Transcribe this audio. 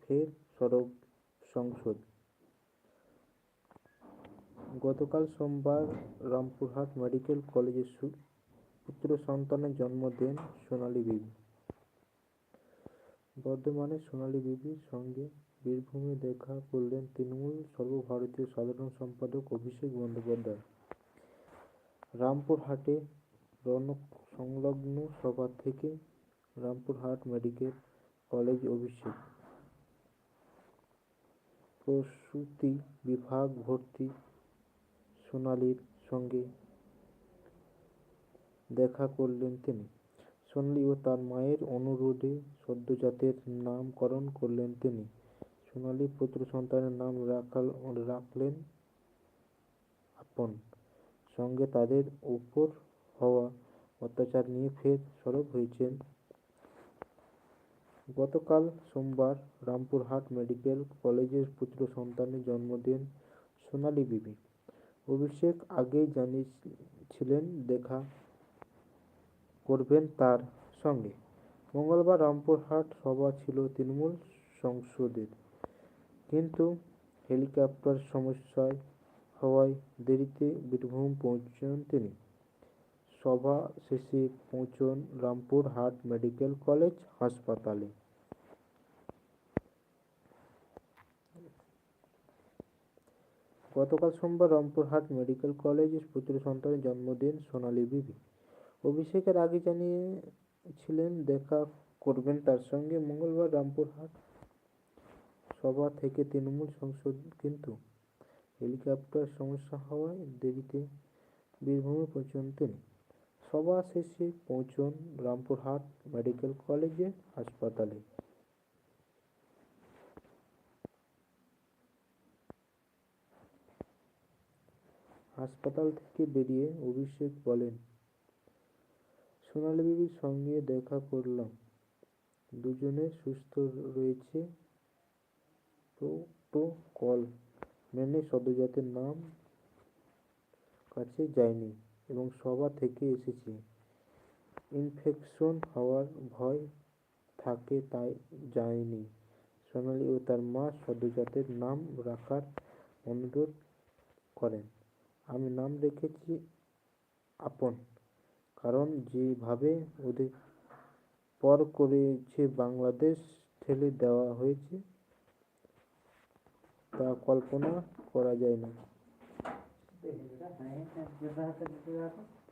ফের সরব সংসদ গতকাল সোমবার রামপুরহাট মেডিকেল কলেজে সু- পুত্র সন্তানের জন্ম দেন সোনালী বিবি। বর্ধমানে সোনালী বিবির সঙ্গে বীরভূমে দেখা করলেন তৃণমূল সর্বভারতীয় সাধারণ সম্পাদক অভিষেক বন্দ্যোপাধ্যায়। রামপুরহাটে রণক সংলগ্ন সভা থেকে রামপুরহাট মেডিকেল কলেজ অভিষেক প্রসূতি বিভাগ ভর্তি সোনালীর সঙ্গে দেখা করলেন তিনি। সোনালি ও তার মায়ের অনুরোধে সদ্যোজাতের নামকরণ করলেন তিনি। সোনালি পুত্র সন্তানের নাম রাখাল, রাখলেন আপন। সঙ্গে তাদের উপর হওয়া অত্যাচার নিয়ে ফের সরব হয়েছেন গতকাল সোমবার রামপুরহাট মেডিকেল কলেজের পুত্র সন্তানের জন্ম দেন সোনালী বিবি। অভিষেক আগেই জানিয়েছিলেন, দেখা করবেন তার সঙ্গে। মঙ্গলবার রামপুরহাট সভা ছিল তৃণমূল সংসদের। কিন্তু হেলিকপ্টার সমস্যায় হওয়ায় দেরিতে বীরভূম পৌঁছন তিনি। সভা শেষে পৌঁছন, রামপুরহাট মেডিকেল কলেজ হাসপাতালে। গতকাল সোমবার রামপুরহাট মেডিকেল কলেজে পুত্র সন্তানের জন্মদিন, সোনালী বিবি। অভিষেকের আগে জানিয়েছিলেন, দেখা করবেন তার সঙ্গে। মঙ্গলবার রামপুরহাট সভা থেকে তৃণমূল সংসদ কিন্তু হেলিকপ্টার সমস্যা হওয়ায় দেরিতে বীরভূমে পৌঁছন তিনি। সভা শেষে পৌঁছন রামপুরহাট মেডিকেল কলেজে হাসপাতালে। হাসপাতাল থেকে বেরিয়ে অভিষেক বলেন, সোনালী বিবির সঙ্গে দেখা করলাম। দুজনে সুস্থ রয়েছে। প্রোটোকল মেনে সদ্যোজাতের নাম কাছে যায়নি। এবং সভা থেকে এসেছে। ইনফেকশন হওয়ার ভয় থাকে তাই যায়নি। সোনালী ও তার মা সদ্যোজাতের নাম রাখার অনুরোধ করেন। আমি নাম রেখেছি আপন, কারণ যেভাবে ওদের পর করেছে বাংলাদেশ ঠেলে দেওয়া হয়েছে, তা কল্পনা করা যায় না। है